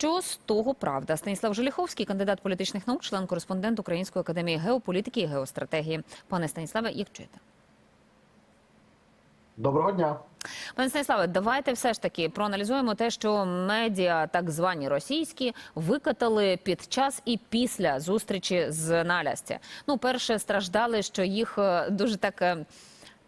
Що з того правда? Станіслав Желіховський, кандидат політичних наук, член кореспондент Української академії геополітики і геостратегії. Пане Станіславе, як чуєте? Доброго дня. Пане Станіславе, давайте все ж таки проаналізуємо те, що медіа, так звані російські, викатали під час і після зустрічі з Налясті. Ну, перше страждали, що їх е, дуже так.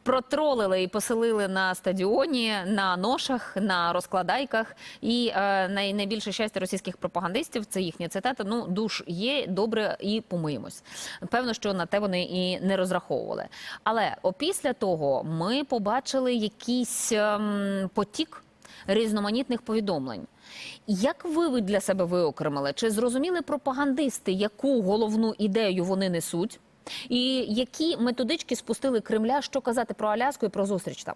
Протролили і поселили на стадіоні, на ношах, на розкладайках. І е, найбільше щастя російських пропагандистів це їхня цитата. Ну, душ є, добре і помиємось. Певно, що на те вони і не розраховували. Але опісля того ми побачили якийсь ем, потік різноманітних повідомлень. Як ви ви для себе виокремили? Чи зрозуміли пропагандисти, яку головну ідею вони несуть? І які методички спустили Кремля, що казати про Аляску і про зустріч там?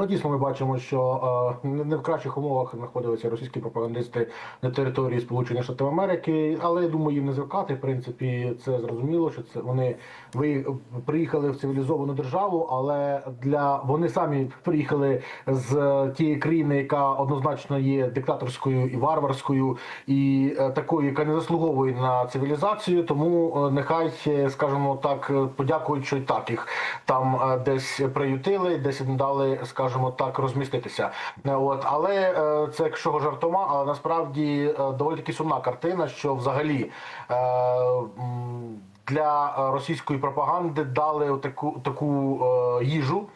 Ну, дійсно, ми бачимо, що е, не в кращих умовах знаходилися російські пропагандисти на території Сполучених Штатів Америки, але я думаю, їм не звикати. В принципі, це зрозуміло, що це вони ви приїхали в цивілізовану державу, але для вони самі приїхали з е, тієї країни, яка однозначно є диктаторською і варварською, і е, такою, яка не заслуговує на цивілізацію. Тому нехай, скажімо так, подякують, що і так їх там десь приютили, десь їм дали, скажімо так, розміститися. Е, От але е, це якщо жартома, але насправді е, доволі таки сумна картина, що взагалі. Для російської пропаганди дали таку таку е, їжу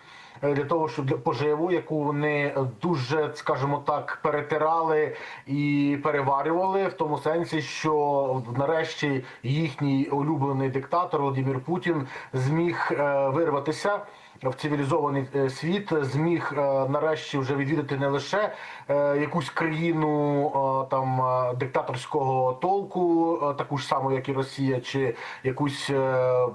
для того, щоб для поживу, яку вони дуже, скажімо так, перетирали і переварювали, в тому сенсі, що нарешті їхній улюблений диктатор Володимир Путін зміг е, вирватися. В цивілізований е, світ зміг е, нарешті вже відвідати не лише е, якусь країну е, там е, диктаторського толку, е, таку ж саму, як і Росія, чи якусь е,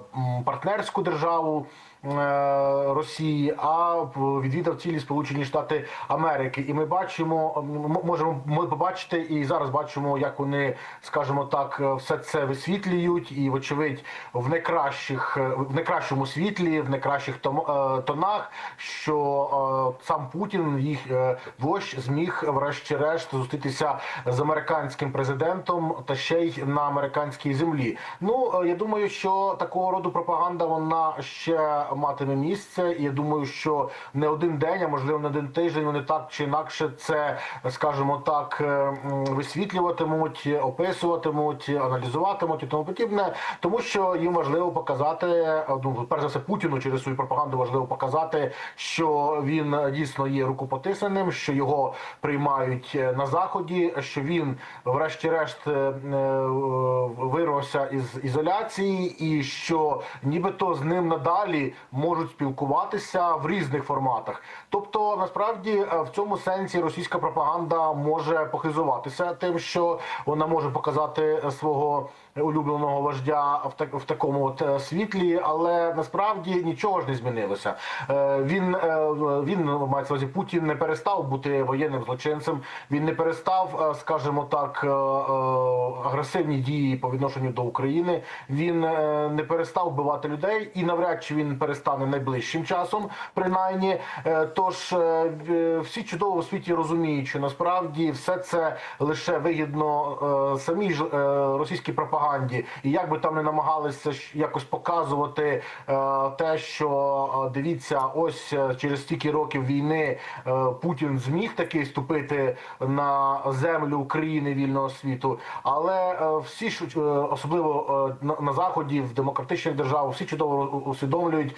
партнерську державу. Е, Росії, а відвідав цілі Сполучені Штати Америки, і ми бачимо, можемо ми побачити, і зараз бачимо, як вони, скажімо так, все це висвітлюють, і вочевидь в найкращих в найкращому світлі, в найкращих е, тонах, що е, сам Путін їх е, вождь зміг врешті-решт зустрітися з американським президентом та ще й на американській землі. Ну е, я думаю, що такого роду пропаганда вона ще матиме місце. І я думаю, що не один день, а можливо не один тиждень вони так чи інакше це, скажімо так, е, висвітлюватимуть, описуватимуть, аналізуватимуть і тому подібне, тому що їм важливо показати, е, ну перш за все Путіну через свою пропаганду важливо показати, що він е, дійсно є рукопотисаним, що його приймають на заході, що він, врешті-решт, вирвався із ізоляції, і що нібито з ним надалі можуть спілкуватися в різних форматах. Тобто, насправді, е, в цьому сенсі російська пропаганда може похизуватися тим, що вона може показати свого улюбленого вождя в так в такому от е, світлі, але насправді нічого ж не змінилося. Е, Він е, він мається увазі, Путін не перестав бути воєнним злочинцем. Він не перестав, скажімо так, агресивні дії по відношенню до України. Він не перестав вбивати людей, і навряд чи він перестане найближчим часом, принаймні. Тож всі чудово у світі розуміють, що насправді все це лише вигідно самій російській пропаганді, і як би там не намагалися якось показувати е, те, що е, дивіться, ось е, через стільки років війни Путін зміг таки ступити на землю України вільного світу, але всі ж особливо на, заході, в демократичних державах, всі чудово усвідомлюють,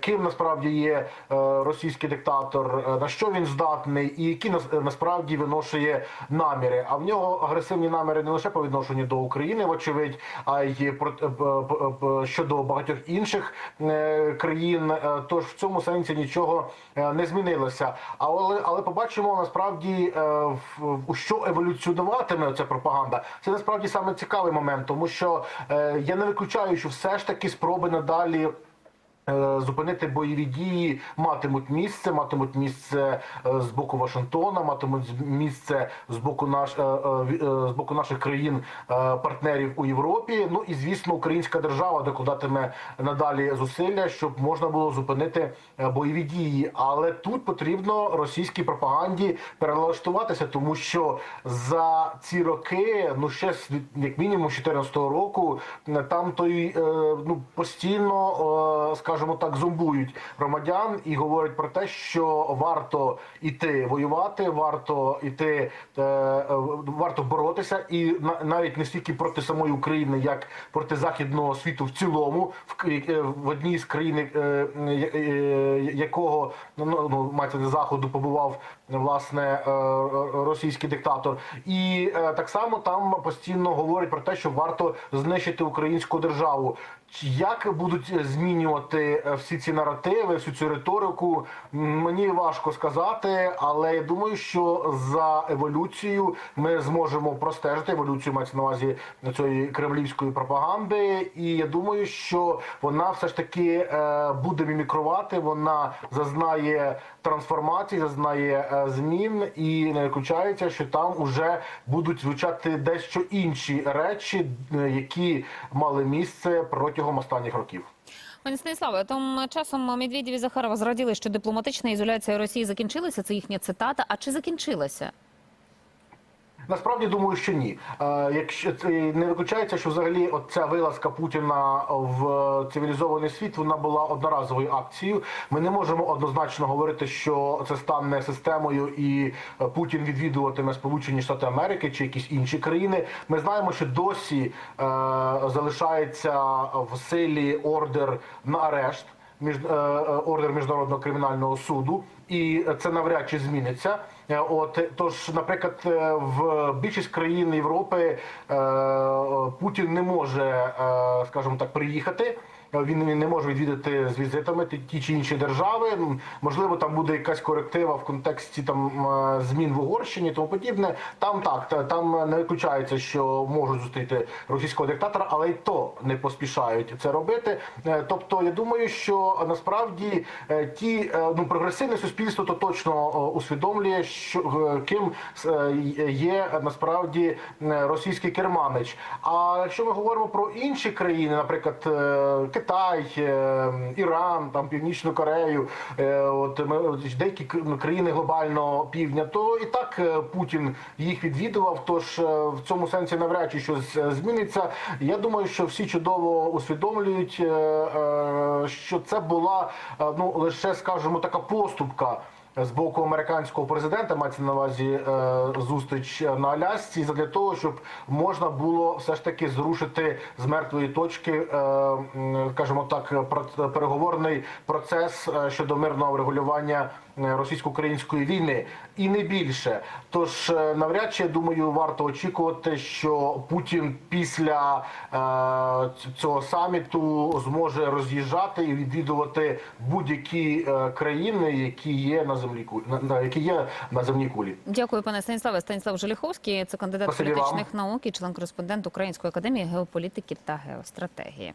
ким насправді є російський диктатор, на що він здатний, і які нас- насправді виношує наміри. А в нього агресивні наміри не лише по відношенню до України, вочевидь, а й е, щодо багатьох інших е, країн. Е, Тож в цьому сенсі нічого не змінилося. Але але побачимо насправді у що еволюціонуватиме ця пропаганда. Це насправді саме цікавий момент, тому що я не виключаю, що все ж таки спроби надалі Зупинити бойові дії матимуть місце, матимуть місце е, з боку Вашингтона, матимуть місце з боку наш е, е, е, з боку наших країн е, партнерів у Європі. Ну і звісно, українська держава докладатиме надалі зусилля, щоб можна було зупинити е, бойові дії. Але тут потрібно російській пропаганді перелаштуватися, тому що за ці роки, ну ще як мінімум 2014 року, е, там той е, ну постійно, е, скажімо так, зомбують громадян і говорять про те, що варто іти воювати, варто іти, е, е, варто боротися, і на- навіть не стільки проти самої України, як проти західного світу в цілому, в е, одній з країн, якого ну, ну мається на заходу побував власне е, російський диктатор, і е, так само там постійно говорять про те, що варто знищити українську державу. Як будуть змінювати е, всі ці наративи, всю цю риторику, мені важко сказати, але я думаю, що за еволюцією ми зможемо простежити еволюцію мається на увазі цієї кремлівської пропаганди. І я думаю, що вона все ж таки е, буде мімікрувати, вона зазнає трансформації, зазнає е, змін, і не виключається, що там уже будуть звучати дещо інші речі, е, які мали місце протягом останніх років. Пані Станіславе, тим часом Медведєв і Захарова зраділи, що дипломатична ізоляція Росії закінчилася. Це їхня цитата. А чи закінчилася? Насправді думаю, що ні. Е, Якщо це не виключається, що взагалі от ця вилазка Путіна в цивілізований світ вона була одноразовою акцією. Ми не можемо однозначно говорити, що це стане системою, і е, Путін відвідуватиме Сполучені Штати Америки чи якісь інші країни. Ми знаємо, що досі е, залишається в силі ордер на арешт між е, е, ордер міжнародного кримінального суду, і це навряд чи зміниться. Е, От тож, наприклад, е, в більшість країн Європи е, Путін не може, скажімо так, приїхати. Він не може відвідати з візитами ті- чи інші держави. Можливо, там буде якась коректива в контексті там змін в Угорщині, тому подібне. Там так, та- там не виключається, що можуть зустріти російського диктатора, але й то не поспішають це робити. Тобто, я думаю, що насправді ті ну прогресивне суспільство то точно е, усвідомлює, що е, ким е, є насправді російський керманич. А якщо ми говоримо про інші країни, наприклад, Китай, Іран, там Північну Корею, от ми деякі країни глобального півдня, то і так Путін їх відвідував. Тож в цьому сенсі навряд чи щось зміниться. Я думаю, що всі чудово усвідомлюють, що це була ну лише, скажімо, така поступка. З боку американського президента мається на увазі е, зустріч на Алясці для того, щоб можна було все ж таки зрушити з мертвої точки, е, скажімо так, переговорний процес е, щодо мирного врегулювання е, російсько-української війни, і не більше. Тож е, навряд чи я думаю, варто очікувати, що Путін після е, цього саміту зможе роз'їжджати і відвідувати будь-які е, країни, які є на землі кулі, які є на земній кулі. Дякую, пане Станіславе. Станіслав Желіховський, це кандидат Спасибі вам. політичних наук і член-кореспондент Української академії геополітики та геостратегії.